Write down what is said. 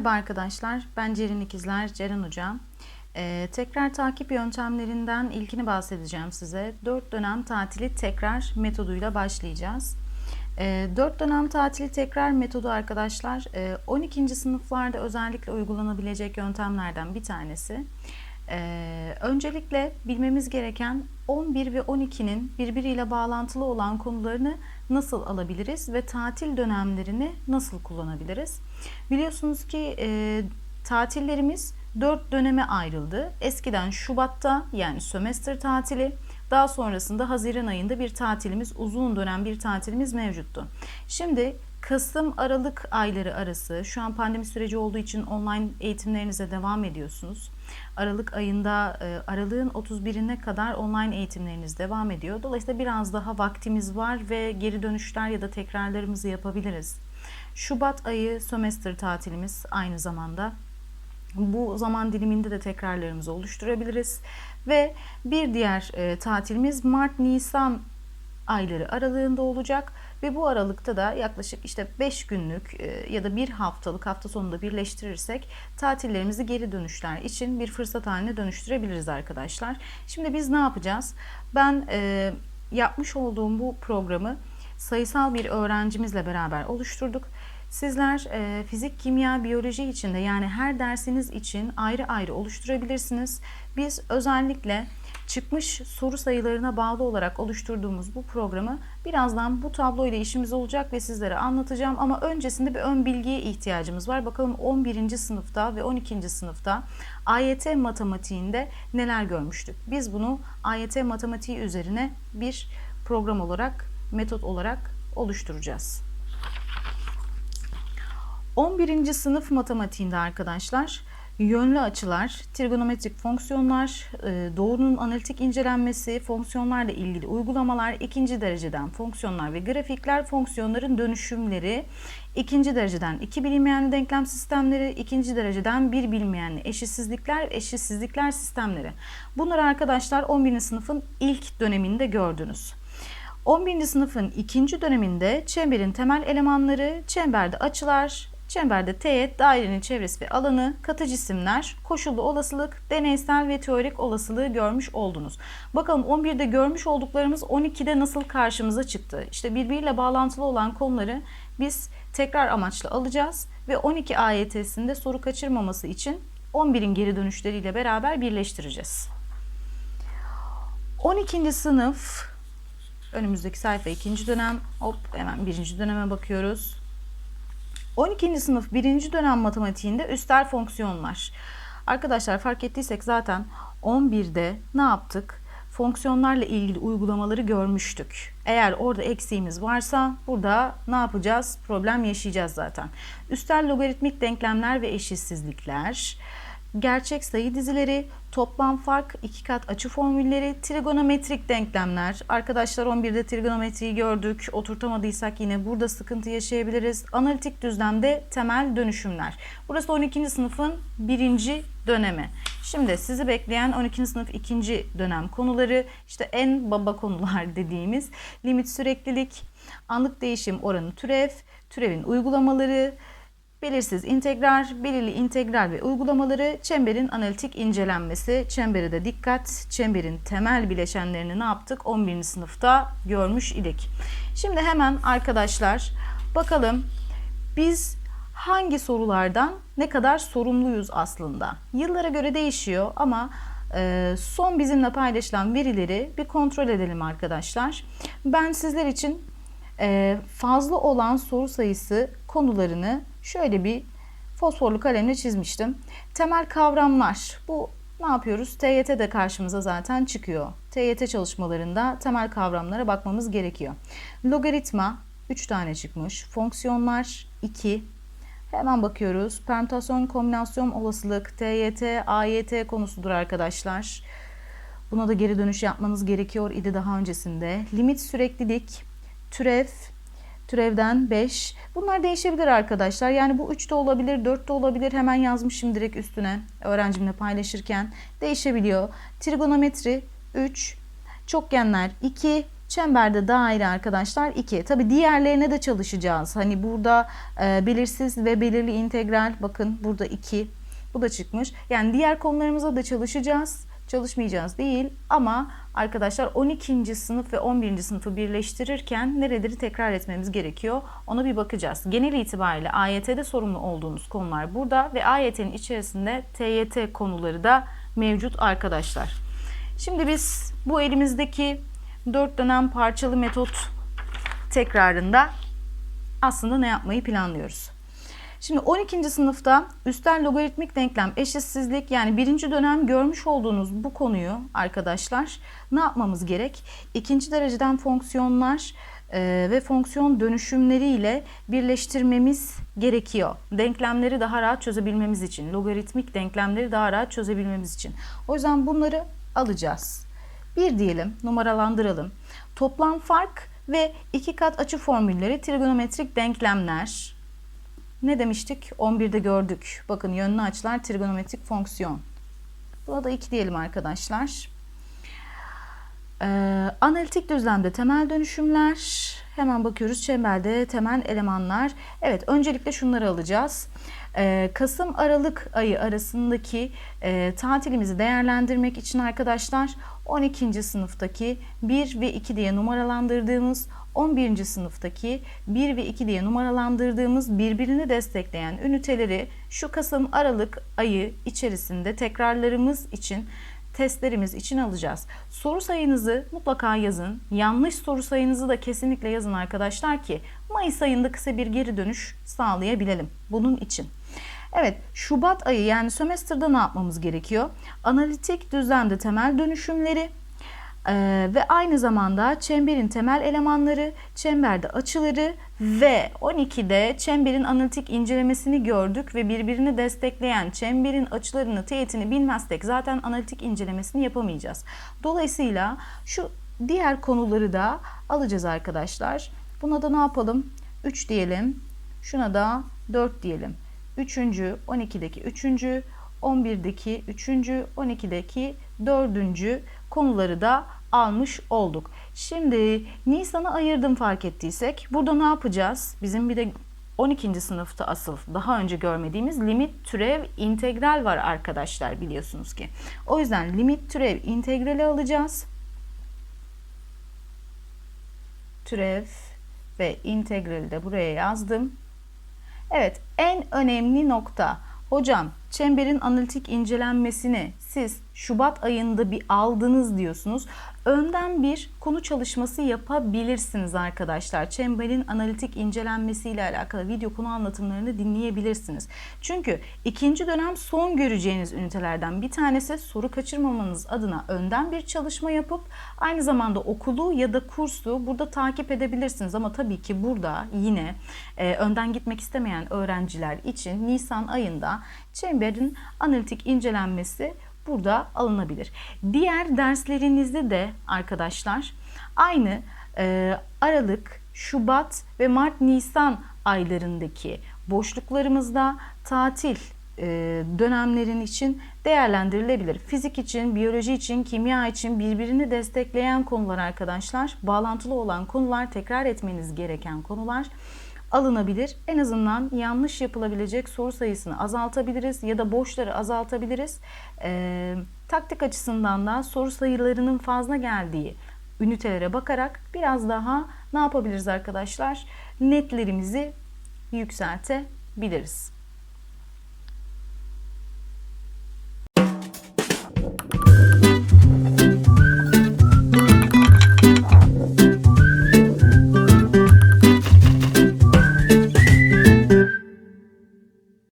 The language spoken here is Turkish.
Merhaba arkadaşlar, ben Ceren İkizler, Ceren Hocam. Ee, tekrar takip yöntemlerinden ilkini bahsedeceğim size. 4 dönem tatili tekrar metoduyla başlayacağız. Ee, 4 dönem tatili tekrar metodu arkadaşlar e, 12. sınıflarda özellikle uygulanabilecek yöntemlerden bir tanesi. Ee, öncelikle bilmemiz gereken 11 ve 12'nin birbiriyle bağlantılı olan konularını nasıl alabiliriz ve tatil dönemlerini nasıl kullanabiliriz? Biliyorsunuz ki e, tatillerimiz 4 döneme ayrıldı. Eskiden Şubat'ta yani sömestr tatili, daha sonrasında Haziran ayında bir tatilimiz, uzun dönem bir tatilimiz mevcuttu. Şimdi Kasım Aralık ayları arası şu an pandemi süreci olduğu için online eğitimlerinize devam ediyorsunuz. Aralık ayında e, aralığın 31'ine kadar online eğitimleriniz devam ediyor. Dolayısıyla biraz daha vaktimiz var ve geri dönüşler ya da tekrarlarımızı yapabiliriz. Şubat ayı sömestr tatilimiz aynı zamanda. Bu zaman diliminde de tekrarlarımızı oluşturabiliriz. Ve bir diğer e, tatilimiz Mart-Nisan ayları aralığında olacak ve bu aralıkta da yaklaşık işte 5 günlük e, ya da bir haftalık hafta sonunda birleştirirsek tatillerimizi geri dönüşler için bir fırsat haline dönüştürebiliriz arkadaşlar. Şimdi biz ne yapacağız? Ben e, yapmış olduğum bu programı sayısal bir öğrencimizle beraber oluşturduk. Sizler e, fizik, kimya, biyoloji için de yani her dersiniz için ayrı ayrı oluşturabilirsiniz. Biz özellikle çıkmış soru sayılarına bağlı olarak oluşturduğumuz bu programı birazdan bu tablo ile işimiz olacak ve sizlere anlatacağım ama öncesinde bir ön bilgiye ihtiyacımız var. Bakalım 11. sınıfta ve 12. sınıfta AYT matematiğinde neler görmüştük? Biz bunu AYT matematiği üzerine bir program olarak, metot olarak oluşturacağız. 11. sınıf matematiğinde arkadaşlar yönlü açılar, trigonometrik fonksiyonlar, e, doğrunun analitik incelenmesi, fonksiyonlarla ilgili uygulamalar, ikinci dereceden fonksiyonlar ve grafikler, fonksiyonların dönüşümleri, ikinci dereceden iki bilinmeyenli denklem sistemleri, ikinci dereceden bir bilinmeyenli eşitsizlikler, eşitsizlikler sistemleri. Bunları arkadaşlar 11. sınıfın ilk döneminde gördünüz. 11. sınıfın ikinci döneminde çemberin temel elemanları, çemberde açılar, Çemberde teğet, dairenin çevresi ve alanı, katı cisimler, koşullu olasılık, deneysel ve teorik olasılığı görmüş oldunuz. Bakalım 11'de görmüş olduklarımız 12'de nasıl karşımıza çıktı? İşte birbiriyle bağlantılı olan konuları biz tekrar amaçlı alacağız ve 12 AYT'sinde soru kaçırmaması için 11'in geri dönüşleriyle beraber birleştireceğiz. 12. sınıf önümüzdeki sayfa 2. dönem. Hop hemen 1. döneme bakıyoruz. 12. sınıf 1. dönem matematiğinde üstel fonksiyonlar. Arkadaşlar fark ettiysek zaten 11'de ne yaptık? Fonksiyonlarla ilgili uygulamaları görmüştük. Eğer orada eksiğimiz varsa burada ne yapacağız? Problem yaşayacağız zaten. Üstel logaritmik denklemler ve eşitsizlikler, gerçek sayı dizileri, toplam fark, iki kat açı formülleri, trigonometrik denklemler. Arkadaşlar 11'de trigonometriyi gördük. Oturtamadıysak yine burada sıkıntı yaşayabiliriz. Analitik düzlemde temel dönüşümler. Burası 12. sınıfın birinci dönemi. Şimdi sizi bekleyen 12. sınıf ikinci dönem konuları işte en baba konular dediğimiz limit süreklilik, anlık değişim oranı türev, türevin uygulamaları, belirsiz integral, belirli integral ve uygulamaları, çemberin analitik incelenmesi, çembere de dikkat, çemberin temel bileşenlerini ne yaptık? 11. sınıfta görmüş idik. Şimdi hemen arkadaşlar bakalım biz hangi sorulardan ne kadar sorumluyuz aslında? Yıllara göre değişiyor ama e, son bizimle paylaşılan verileri bir kontrol edelim arkadaşlar. Ben sizler için e, fazla olan soru sayısı konularını şöyle bir fosforlu kalemle çizmiştim. Temel kavramlar. Bu ne yapıyoruz? TYT de karşımıza zaten çıkıyor. TYT çalışmalarında temel kavramlara bakmamız gerekiyor. Logaritma 3 tane çıkmış. Fonksiyonlar 2. Hemen bakıyoruz. Permütasyon, kombinasyon, olasılık, TYT, AYT konusudur arkadaşlar. Buna da geri dönüş yapmanız gerekiyor idi daha öncesinde. Limit süreklilik, türev, türevden 5. Bunlar değişebilir arkadaşlar. Yani bu 3 de olabilir, 4 de olabilir. Hemen yazmışım direkt üstüne öğrencimle paylaşırken. Değişebiliyor. Trigonometri 3, çokgenler 2, Çemberde daire arkadaşlar 2. Tabi diğerlerine de çalışacağız. Hani burada e, belirsiz ve belirli integral bakın burada 2. Bu da çıkmış. Yani diğer konularımıza da çalışacağız. Çalışmayacağız değil ama arkadaşlar 12. sınıf ve 11. sınıfı birleştirirken nereleri tekrar etmemiz gerekiyor ona bir bakacağız. Genel itibariyle AYT'de sorumlu olduğunuz konular burada ve AYT'nin içerisinde TYT konuları da mevcut arkadaşlar. Şimdi biz bu elimizdeki 4 dönem parçalı metot tekrarında aslında ne yapmayı planlıyoruz? Şimdi 12. sınıfta üstel logaritmik denklem, eşitsizlik yani birinci dönem görmüş olduğunuz bu konuyu arkadaşlar ne yapmamız gerek? İkinci dereceden fonksiyonlar e, ve fonksiyon dönüşümleriyle birleştirmemiz gerekiyor. Denklemleri daha rahat çözebilmemiz için, logaritmik denklemleri daha rahat çözebilmemiz için. O yüzden bunları alacağız. Bir diyelim, numaralandıralım. Toplam fark ve iki kat açı formülleri trigonometrik denklemler. Ne demiştik? 11'de gördük. Bakın yönlü açılar trigonometrik fonksiyon. Buna da 2 diyelim arkadaşlar. Ee, analitik düzlemde temel dönüşümler. Hemen bakıyoruz çemberde temel elemanlar. Evet öncelikle şunları alacağız. Ee, Kasım Aralık ayı arasındaki e, tatilimizi değerlendirmek için arkadaşlar 12. sınıftaki 1 ve 2 diye numaralandırdığımız 11. sınıftaki 1 ve 2 diye numaralandırdığımız birbirini destekleyen üniteleri şu Kasım Aralık ayı içerisinde tekrarlarımız için testlerimiz için alacağız. Soru sayınızı mutlaka yazın. Yanlış soru sayınızı da kesinlikle yazın arkadaşlar ki Mayıs ayında kısa bir geri dönüş sağlayabilelim bunun için. Evet, Şubat ayı yani sömestrda ne yapmamız gerekiyor? Analitik düzlemde temel dönüşümleri ee, ve aynı zamanda çemberin temel elemanları, çemberde açıları ve 12'de çemberin analitik incelemesini gördük ve birbirini destekleyen çemberin açılarını, teğetini bilmezsek zaten analitik incelemesini yapamayacağız. Dolayısıyla şu diğer konuları da alacağız arkadaşlar. Buna da ne yapalım? 3 diyelim. Şuna da 4 diyelim. 3. 12'deki 3. 11'deki 3. 12'deki 4. konuları da almış olduk. Şimdi Nisan'ı ayırdım fark ettiysek burada ne yapacağız? Bizim bir de 12. sınıfta asıl daha önce görmediğimiz limit türev integral var arkadaşlar biliyorsunuz ki. O yüzden limit türev integrali alacağız. Türev ve integrali de buraya yazdım. Evet en önemli nokta hocam çemberin analitik incelenmesini siz Şubat ayında bir aldınız diyorsunuz. Önden bir konu çalışması yapabilirsiniz arkadaşlar. Çemberin analitik incelenmesiyle alakalı video konu anlatımlarını dinleyebilirsiniz. Çünkü ikinci dönem son göreceğiniz ünitelerden bir tanesi soru kaçırmamanız adına önden bir çalışma yapıp aynı zamanda okulu ya da kursu burada takip edebilirsiniz. Ama tabii ki burada yine e, önden gitmek istemeyen öğrenciler için Nisan ayında çemberin analitik incelenmesi burada alınabilir. Diğer derslerinizde de arkadaşlar aynı e, Aralık, Şubat ve Mart, Nisan aylarındaki boşluklarımızda tatil e, dönemlerin için değerlendirilebilir. Fizik için, biyoloji için, kimya için birbirini destekleyen konular arkadaşlar. Bağlantılı olan konular, tekrar etmeniz gereken konular alınabilir. En azından yanlış yapılabilecek soru sayısını azaltabiliriz ya da boşları azaltabiliriz. E, taktik açısından da soru sayılarının fazla geldiği ünitelere bakarak biraz daha ne yapabiliriz arkadaşlar? Netlerimizi yükseltebiliriz.